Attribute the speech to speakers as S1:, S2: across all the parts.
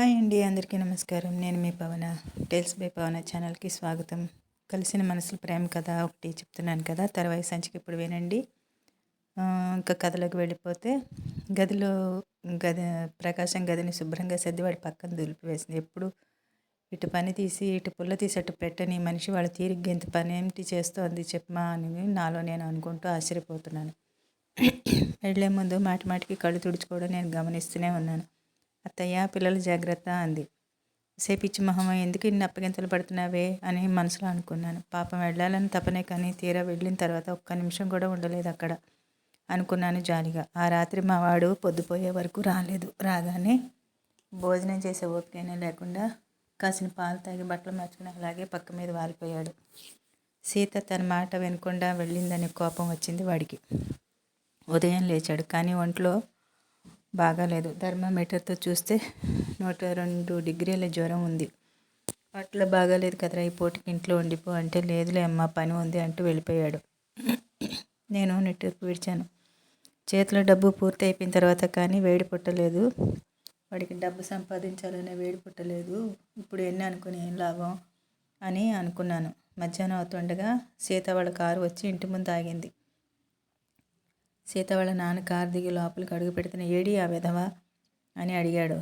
S1: Hi అండి అందరికీ నమస్కారం. నేను మీ పవన టెల్స్ బై పవన ఛానల్కి స్వాగతం. కలిసిన మనసులు ప్రేమ కథ ఒకటి చెప్తున్నాను కదా తర్వాత సంచికి ఇప్పుడు వినండి. ఇంకా కథలోకి వెళ్ళిపోతే గదిలో గది ప్రకాశం గదిని శుభ్రంగా సర్ది వాడి పక్కన దులిపివేసింది. ఎప్పుడు ఇటు పని తీసి ఇటు పుల్ల తీసి అటు పెట్టని మనిషి వాళ్ళ తీరిగ్గా ఇంత పని ఏమిటి చేస్తోంది చెప్పమా అని నాలో నేను అనుకుంటూ ఆశ్చర్యపోతున్నాను. వెళ్ళే ముందు మాటి మాటికి కళ్ళు తుడుచుకోవడం నేను గమనిస్తూనే ఉన్నాను. అత్తయ్య పిల్లలు జాగ్రత్త అంది. సేపిచ్చి మొహం ఎందుకు ఇన్ని అప్పగింతలు పడుతున్నావే? అని మనసులో అనుకున్నాను. పాపం వెళ్ళాలని తపనే కానీ తీరా వెళ్ళిన తర్వాత ఒక్క నిమిషం కూడా ఉండలేదు అక్కడ అనుకున్నాను జాలిగా. ఆ రాత్రి మా వాడు పొద్దుపోయే వరకు రాలేదు. రాగానే భోజనం చేసే ఓపికైనా లేకుండా కాసిన పాలు తాగి బట్టలు మార్చుకుని అలాగే పక్క మీద వాలిపోయాడు. సీత తన మాట వినకుండా వెళ్ళిందనే కోపం వచ్చింది వాడికి. ఉదయం లేచాడు కానీ ఒంట్లో బాగాలేదు. థర్మామీటర్తో చూస్తే నూట రెండు డిగ్రీల జ్వరం ఉంది. అట్లా బాగాలేదు కదరా ఈ పూటకి ఇంట్లో ఉండిపో అంటే లేదులే అమ్మ పని ఉంది అంటూ వెళ్ళిపోయాడు. నేను నెట్టూర్పు విడిచాను. చేతిలో డబ్బు పూర్తి అయిపోయిన తర్వాత కానీ వేడి పుట్టలేదు. వాడికి డబ్బు సంపాదించాలనే వేడి పుట్టలేదు. ఇప్పుడు ఎన్ని అనుకుని ఏం లాభం అని అనుకున్నాను. మధ్యాహ్నం అవుతుండగా సీత వాళ్ళ కారు వచ్చి ఇంటి ముందు ఆగింది. సీత వాళ్ళ నాన్న కారు దిగి లోపలికి అడుగు పెడుతున్న ఏడి ఆ విధవా? అని అడిగాడు.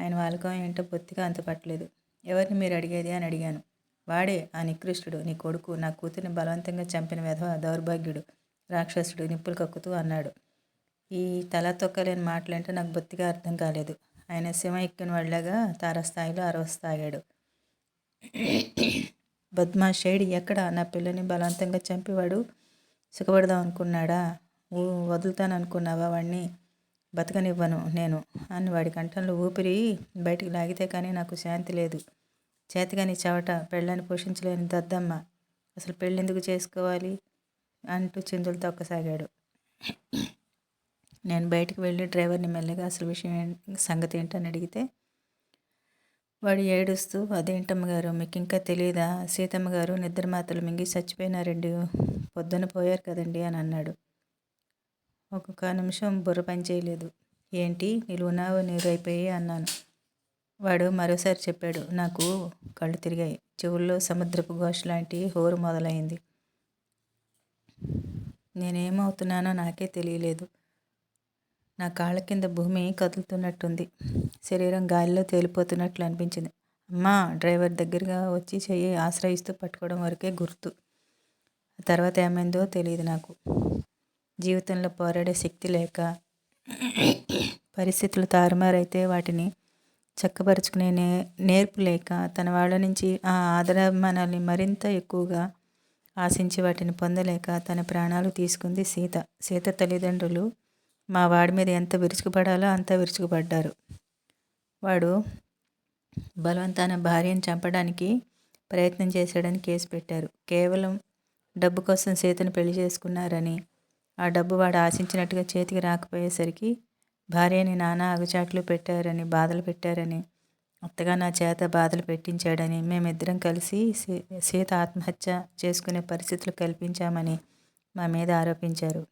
S1: ఆయన వాళ్ళకం ఏంటో బొత్తిగా అంత పట్టలేదు. ఎవరిని మీరు అడిగేది? అని అడిగాను. వాడే ఆ నికృష్టుడు నీ కొడుకు నా కూతుర్ని బలవంతంగా చంపిన విధవ? దౌర్భాగ్యుడు రాక్షసుడు నిప్పులు కక్కుతూ అన్నాడు. ఈ తల తొక్కలేని మాటలంటే నాకు బొత్తిగా అర్థం కాలేదు. ఆయన సింహ ఎక్కిన వాళ్ళగా తారస్థాయిలో అరవస్తాగాడు. బద్మాషేడి ఎక్కడ? నా పిల్లని బలవంతంగా చంపేవాడు సుఖపడదాం అనుకున్నాడా? ఊ వదులుతాను అనుకున్నావా వాడిని బతకనివ్వను నేను అని వాడి కంఠంలో ఊపిరి బయటికి లాగితే కానీ నాకు శాంతి లేదు. చేతగాని చవట పెళ్ళని పోషించలేని దద్దమ్మ. అసలు పెళ్ళెందుకు చేసుకోవాలి? అంటూ చిందులు తొక్కసాగాడు నేను బయటికి వెళ్ళి డ్రైవర్ని మెల్లగా అసలు విషయం సంగతి ఏంటని అడిగితే వాడు ఏడుస్తూ అదేంటమ్మ గారు మీకు ఇంకా తెలియదా సీతమ్మ గారు నిద్ర మాత్రలు మింగి చచ్చిపోయినారండి. పొద్దున పోయారు కదండి అని అన్నాడు. ఒక్కొక్క నిమిషం బుర్ర పని చేయలేదు. ఏంటి? నిలువునావు నీరు అయిపోయి అన్నాను. వాడు మరోసారి చెప్పాడు నాకు కళ్ళు తిరిగాయి. చెవుల్లో సముద్రపు ఘోష లాంటి హోరు మొదలైంది. నేనేమవుతున్నానో నాకే తెలియలేదు. నా కాళ్ళ కింద భూమి కదులుతున్నట్టుంది. శరీరం గాలిలో తేలిపోతున్నట్లు అనిపించింది. అమ్మా డ్రైవర్ దగ్గరగా వచ్చి చెయ్యి ఆశ్రయిస్తూ పట్టుకోవడం వరకే గుర్తు. తర్వాత ఏమైందో తెలియదు నాకు. జీవితంలో పోరాడే శక్తి లేక పరిస్థితులు తారుమారైతే వాటిని చక్కపరుచుకునే నే నేర్పు లేక తన వాళ్ళ నుంచి ఆ ఆదరాభిమానాల్ని మరింత ఎక్కువగా ఆశించి వాటిని పొందలేక తన ప్రాణాలు తీసుకుంది సీత. సీత తల్లిదండ్రులు మా వాడి మీద ఎంత విరుచుకుపడాలో అంత విరుచుకుపడ్డారు. వాడు బలవంతాన భార్యను చంపడానికి ప్రయత్నం చేశాడని కేసు పెట్టారు. కేవలం డబ్బు కోసం సీతను పెళ్ళి చేసుకున్నారని ఆ డబ్బు వాడు ఆశించినట్టుగా చేతికి రాకపోయేసరికి భార్యని నానా అగచాట్లు పెట్టారని బాధలు పెట్టారని అత్తగా నా చేత బాధలు పెట్టించాడని మేమిద్దరం కలిసి సీ- సీత ఆత్మహత్య చేసుకునే పరిస్థితులు కల్పించామని మా మీద ఆరోపించారు.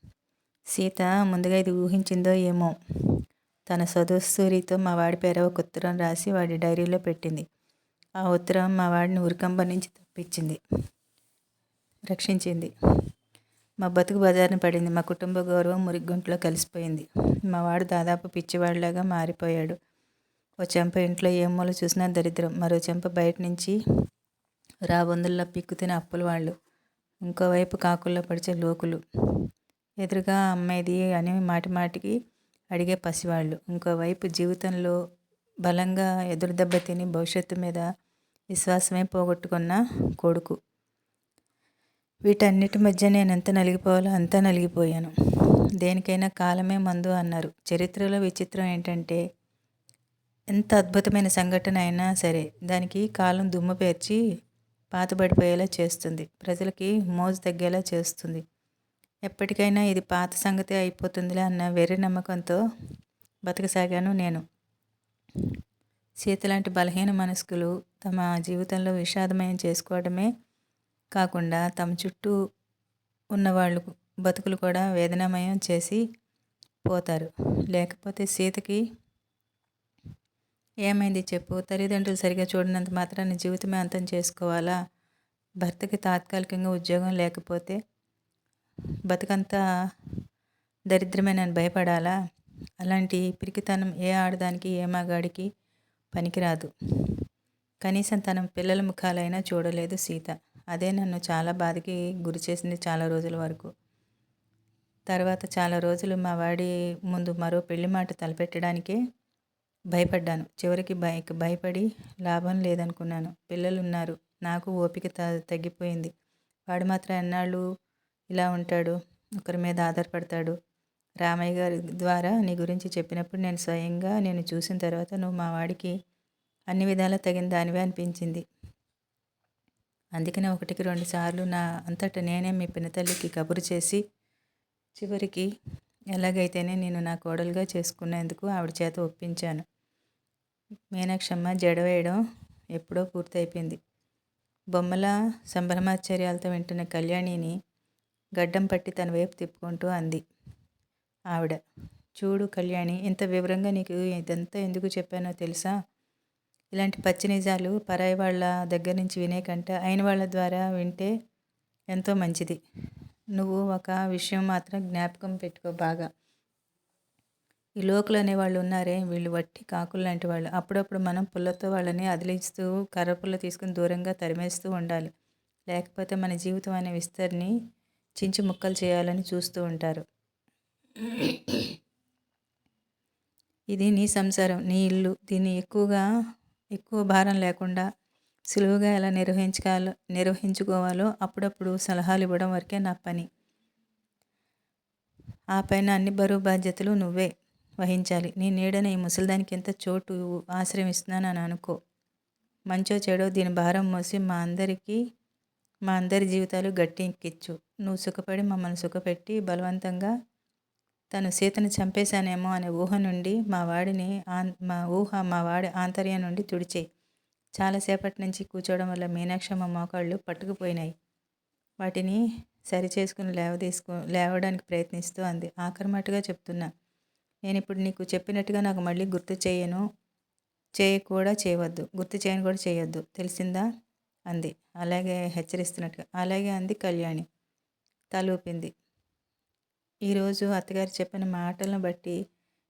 S1: సీత ముందుగా ఇది ఊహించిందో ఏమో. తన సదస్సూరితో మా వాడి పేర ఒక ఉత్తరం రాసి వాడి డైరీలో పెట్టింది. ఆ ఉత్తరం మా వాడిని ఉరికంబ నుంచి తప్పించింది. రక్షించింది. మా బతుకు బజారున పడింది. మా కుటుంబ గౌరవం మురిగుంట్లో కలిసిపోయింది. మా వాడు దాదాపు పిచ్చివాడిలాగా మారిపోయాడు. ఓ చెంప ఇంట్లో ఏ మూల చూసినా దరిద్రం. మరో చెంప బయట నుంచి రాబందుల్లో పిక్కుతిన అప్పుల వాళ్ళు. ఇంకోవైపు కాకుల్లో పడిచే లోకులు. ఎదురుగా అమ్మేది అని మాటి మాటికి అడిగే పసివాళ్ళు. ఇంకోవైపు జీవితంలో బలంగా ఎదురు దెబ్బ తిని భవిష్యత్తు మీద విశ్వాసమే పోగొట్టుకున్న కొడుకు. వీటన్నిటి మధ్య నేను ఎంత నలిగిపోవాలో అంతా నలిగిపోయాను. దేనికైనా కాలమే మందు అన్నారు. చరిత్రలో విచిత్రం ఏంటంటే ఎంత అద్భుతమైన సంఘటన అయినా సరే దానికి కాలం దుమ్ము పేర్చి పాతబడిపోయేలా చేస్తుంది. ప్రజలకి మోజు తగ్గేలా చేస్తుంది. ఎప్పటికైనా ఇది పాత సంగతి అయిపోతుందిలే అన్న వెర్రి నమ్మకంతో బతకసాగాను నేను. సీత లాంటి బలహీన మనస్కులు తమ జీవితంలో విషాదమయం చేసుకోవడమే కాకుండా తమ చుట్టూ ఉన్నవాళ్ళు బతుకులు కూడా వేదనామయం చేసి పోతారు. లేకపోతే సీతకి ఏమైంది చెప్పు? తల్లిదండ్రులు సరిగా చూడనంత మాత్రాన్ని జీవితమే అంతం చేసుకోవాలా? భర్తకి తాత్కాలికంగా ఉద్యోగం లేకపోతే బతుకంతా దరిద్రమైన భయపడాలా? అలాంటి పిరికితనం ఏ ఆడదానికి ఏ మగాడికి పనికిరాదు. కనీసం తన పిల్లల ముఖాలైనా చూడలేదు సీత. అదే నన్ను చాలా బాధకి గురి చేసింది చాలా రోజుల వరకు. తర్వాత చాలా రోజులు మా వాడి ముందు మరో పెళ్ళి మాట తలపెట్టడానికే భయపడ్డాను. చివరికి భయ భయపడి లాభం లేదనుకున్నాను. పిల్లలు ఉన్నారు నాకు ఓపిక త తగ్గిపోయింది. వాడు మాత్రం ఎన్నాళ్ళు ఇలా ఉంటాడు ఒకరి మీద ఆధారపడతాడు. రామయ్య గారి ద్వారా నీ గురించి చెప్పినప్పుడు నేను స్వయంగా నేను చూసిన తర్వాత నువ్వు మా వాడికి అన్ని విధాలా తగిన దానివే అనిపించింది. అందుకనే ఒకటికి రెండు సార్లు నా అంతటా నేనే మీ పినతల్లికి కబురు చేసి చివరికి ఎలాగైతేనే నేను నా కోడలుగా చేసుకునేందుకు ఆవిడ చేత ఒప్పించాను. మీనాక్షమ్మ జడవేయడం ఎప్పుడో పూర్తయిపోయింది. బొమ్మల సంభ్రమాశ్చర్యాలతో వింటున్న కళ్యాణిని గడ్డం పట్టి తన వైపు తిప్పుకుంటూ అంది. ఆవిడ చూడు కళ్యాణి ఇంత వివరంగా నీకు ఇదంతా ఎందుకు చెప్పానో తెలుసా? ఇలాంటి పచ్చి నిజాలు పరాయి వాళ్ళ దగ్గర నుంచి వినే కంటే అయిన వాళ్ళ ద్వారా వింటే ఎంతో మంచిది. నువ్వు ఒక విషయం మాత్రం జ్ఞాపకం పెట్టుకో బాగా. ఈ లోకులు అనేవాళ్ళు ఉన్నారే వీళ్ళు వట్టి కాకులు లాంటి వాళ్ళు. అప్పుడప్పుడు మనం పుల్లతో వాళ్ళని అదిలిస్తూ కర్ర పుల్ల తీసుకుని దూరంగా తరిమేస్తూ ఉండాలి. లేకపోతే మన జీవితం అనే విస్తరిని చించి ముక్కలు చేయాలని చూస్తూ ఉంటారు. ఇది నీ సంసారం నీ ఇల్లు. దీన్ని ఎక్కువగా ఎక్కువ భారం లేకుండా సులువుగా ఎలా నిర్వహించుకోవాలో నిర్వహించుకోవాలో అప్పుడప్పుడు సలహాలు ఇవ్వడం వరకే నా పని. ఆ పైన అన్ని బరువు బాధ్యతలు నువ్వే వహించాలి. నీ నీడన ఈ ముసలిదానికి ఎంత చోటు ఆశ్రయం ఇస్తున్నానని అనుకో. మంచో చెడో దీని భారం మోసి మా అందరికీ మా అందరి జీవితాలు గట్టి ఎక్కిచ్చు నువ్వు సుఖపడి మమ్మల్ని సుఖపెట్టి బలవంతంగా తను సీతను చంపేశానేమో అనే ఊహ నుండి మా వాడిని మా ఊహ మా వాడి ఆంతర్యం నుండి తుడిచేయి. చాలాసేపటి నుంచి కూర్చోవడం వల్ల మీనాక్షమ్మ మోకాళ్ళు పట్టుకుపోయినాయి. వాటిని సరి చేసుకుని లేవదీసుకో లేవడానికి ప్రయత్నిస్తూ అంది. ఆఖరిమట్టుగా చెప్తున్నా నేను ఇప్పుడు నీకు చెప్పినట్టుగా నాకు మళ్ళీ గుర్తు చేయను చేయ కూడా చేయవద్దు. గుర్తు చేయను కూడా చేయొద్దు. తెలిసిందా? అంది. అలాగే హెచ్చరిస్తున్నట్టుగా అలాగే అంది కళ్యాణి. తలూపింది. ఈరోజు అత్తగారు చెప్పిన మాటలను బట్టి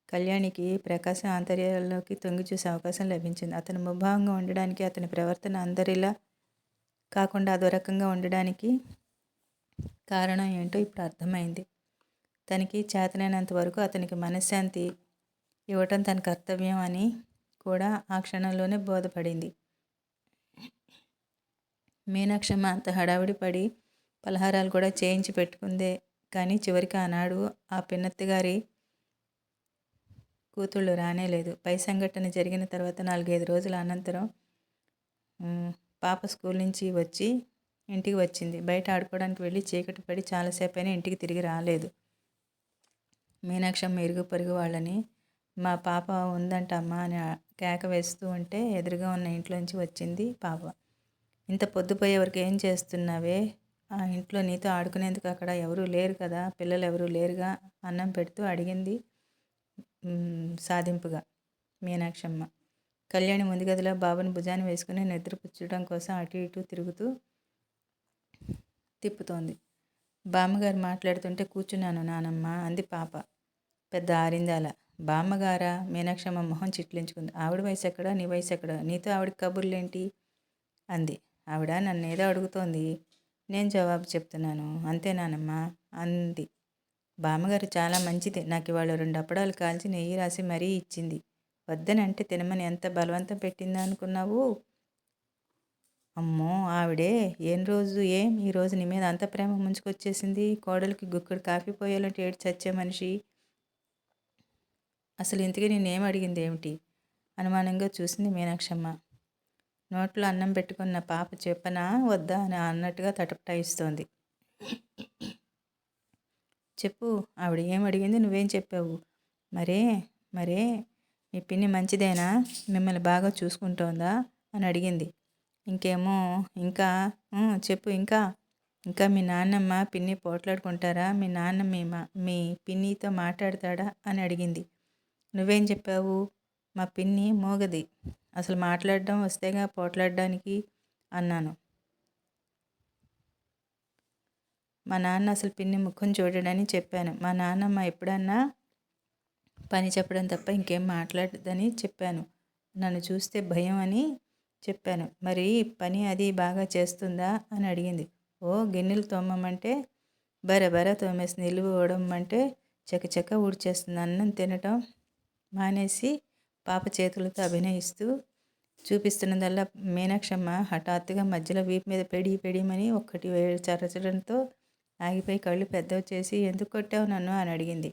S1: కళ్యాణికి ప్రకాశం ఆంతర్యాల్లోకి తొంగి చూసే అవకాశం లభించింది. అతని ముభావంగా ఉండడానికి అతని ప్రవర్తన అందరిలా కాకుండా అదో రకంగా ఉండడానికి కారణం ఏంటో ఇప్పుడు అర్థమైంది. తనకి చేతనైనంత వరకు అతనికి మనశ్శాంతి ఇవ్వటం తన కర్తవ్యం అని కూడా ఆ క్షణంలోనే బోధపడింది. మీనాక్షమ్మ అంత హడావిడి పడి పలహారాలు కూడా చేయించి పెట్టుకుందే. కానీ చివరికి ఆనాడు ఆ పిన్నత్తి గారి కూతుళ్ళు రానేలేదు పై సంఘటన జరిగిన తర్వాత నాలుగైదు రోజుల అనంతరం పాప స్కూల్ నుంచి వచ్చి ఇంటికి వచ్చింది. బయట ఆడుకోవడానికి వెళ్ళి చీకటి పడి చాలాసేపు అయినా ఇంటికి తిరిగి రాలేదు. మీనాక్షమ్మ ఇరుగు పొరుగు వాళ్ళని మా పాప ఉందంటమ్మా అని కేక వేస్తూ ఉంటే ఎదురుగా ఉన్న ఇంట్లోంచి వచ్చింది పాప. ఇంత పొద్దుపోయే వరకు ఏం చేస్తున్నావే? ఆ ఇంట్లో నీతో ఆడుకునేందుకు అక్కడ ఎవరూ లేరు కదా పిల్లలు ఎవరూ లేరుగా అన్నం పెడుతూ అడిగింది సాధింపుగా మీనాక్షమ్మ. కళ్యాణి ముందు గదిలో బాబుని భుజాన్ని వేసుకుని నిద్రపుచ్చడం కోసం అటు ఇటు తిరుగుతూ తిప్పుతోంది. బామ్మగారు మాట్లాడుతుంటే కూర్చున్నాను నానమ్మ అంది పాప. పెద్ద ఆరిందాల. బామ్మగారా? మీనాక్షమ్మ మొహం చిట్లించుకుంది. ఆవిడ వయసు ఎక్కడా నీ వయసు ఎక్కడా నీతో ఆవిడ కబుర్లేంటి? అంది. ఆవిడ నన్ను ఏదో అడుగుతోంది. నేను జవాబు చెప్తున్నాను. అంతేనానమ్మా అంది. బామ్మగారు చాలా మంచిది. నాకు ఇవాళ రెండు అప్పడాలు కాల్చి నెయ్యి రాసి మరీ ఇచ్చింది. వద్దనంటే తినమని ఎంత బలవంతం పెట్టిందా అనుకున్నావు? అమ్మో ఆవిడే ఏం రోజు ఏం? ఈ రోజు నీ మీద అంత ప్రేమ ముంచుకొచ్చేసింది. కోడలికి గుక్కడు కాఫీ పోయాలంటే ఏడు చచ్చే మనిషి. అసలు ఇంతకీ నేనేం అడిగింది ఏమిటి? అనుమానంగా చూసింది మీనాక్షమ్మ. నోట్లో అన్నం పెట్టుకున్న పాప చెప్పనా వద్దా అని అన్నట్టుగా తటపటాయిస్తోంది. చెప్పు ఆవిడ ఏం అడిగింది నువ్వేం చెప్పావు? మరే మరే మీ పిన్ని మంచిదేనా? మిమ్మల్ని బాగా చూసుకుంటోందా? అని అడిగింది. ఇంకేమో ఇంకా చెప్పు ఇంకా. ఇంకా మీ నాన్నమ్మ పిన్ని పోట్లాడుకుంటారా? మీ నాన్న మీ మా మీ పిన్నితో మాట్లాడతాడా? అని అడిగింది. నువ్వేం చెప్పావు? మా పిన్ని మోగది. అసలు మాట్లాడడం వస్తేగా పోట్లాడడానికి అన్నాను. మా నాన్న అసలు పిన్ని ముఖం చూడడని చెప్పాను. మా నాన్నమ్మ ఎప్పుడన్నా పని చెప్పడం తప్ప ఇంకేం మాట్లాడదని చెప్పాను. నన్ను చూస్తే భయం అని చెప్పాను. మరి పని అది బాగా చేస్తుందా అని అడిగింది. ఓ గిన్నెలు తోమమంటే బర బర తోమేసి నిలువు అంటే చకచక ఊడ్చేస్తుంది. అన్నం తినటం మానేసి పాప చేతులతో అభినయిస్తూ చూపిస్తున్నదల్లా మీనాక్షమ్మ హఠాత్తుగా మధ్యలో వీపు మీద పెడి పెడిమని ఒక్కటి చరచడంతో ఆగిపోయి కళ్ళు పెద్దవి చేసి ఎందుకు కొట్టావు నన్ను? అని అడిగింది.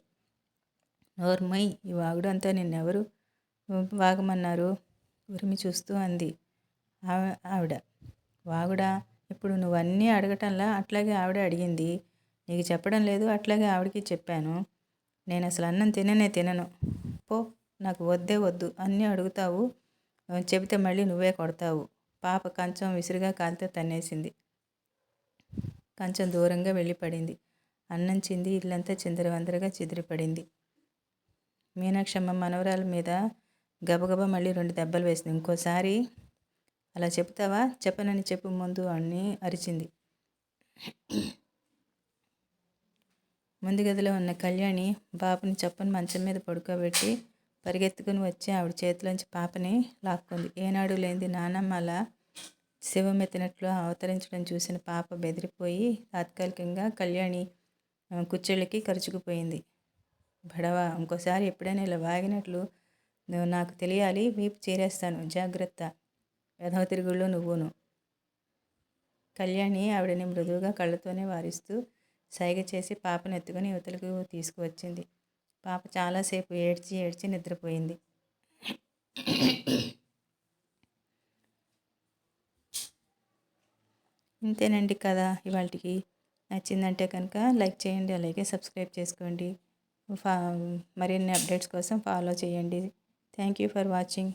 S1: నోర్మయ్ ఈ వాగుడంతా నిన్నెవరు వాగమన్నారు? ఉరిమి చూస్తూ అంది ఆవిడ. వాగుడా ఇప్పుడు నువ్వన్నీ అడగటంలా అట్లాగే ఆవిడ అడిగింది. నీకు చెప్పడం లేదు అట్లాగే ఆవిడకి చెప్పాను. నేను అసలు అన్నం తిననే తినను. పో నాకు వద్దే వద్దు అన్నీ అడుగుతావు చెబితే మళ్ళీ నువ్వే కొడతావు. పాప కంచం విసిరిగా కాలితే తన్నేసింది. కంచం దూరంగా వెళ్ళిపడింది. అన్నం చింది ఇల్లంతా చిందరవందరగా చిదిరిపడింది. మీనాక్షమ్మ మనవరాల మీద గబగబా మళ్ళీ రెండు దెబ్బలు వేసింది. ఇంకోసారి అలా చెప్తావా చెప్పనని చెప్పు ముందు అని అరిచింది. ముందు గదిలో ఉన్న కళ్యాణి బాబుని చప్పని మంచం మీద పడుకోబెట్టి పరిగెత్తుకుని వచ్చి ఆవిడ చేతిలోంచి పాపని లాక్కుంది. ఏనాడు లేనిది నానమ్మ అలా శివమెత్తినట్లు అవతరించడం చూసిన పాప బెదిరిపోయి తాత్కాలికంగా కళ్యాణి కుచ్చెళ్ళకి కరుచుకుపోయింది. బడవ ఇంకోసారి ఎప్పుడైనా ఇలా వాగినట్లు నాకు తెలియాలి వీపు చేరేస్తాను. జాగ్రత్త. వెధవ తిరుగుళ్ళు నువ్వును. కళ్యాణి ఆవిడని మృదువుగా కళ్ళతోనే వారిస్తూ సైగ చేసి పాపను ఎత్తుకుని యువతలకు తీసుకువచ్చింది. పాప చాలాసేపు ఏడ్చి ఏడ్చి నిద్రపోయింది. ఇంతేనండి కదా ఇవాళకి నచ్చిందంటే కనుక లైక్ చేయండి అలాగే సబ్స్క్రైబ్ చేసుకోండి. ఫా మరిన్ని అప్డేట్స్ కోసం ఫాలో చేయండి. Thank you for watching.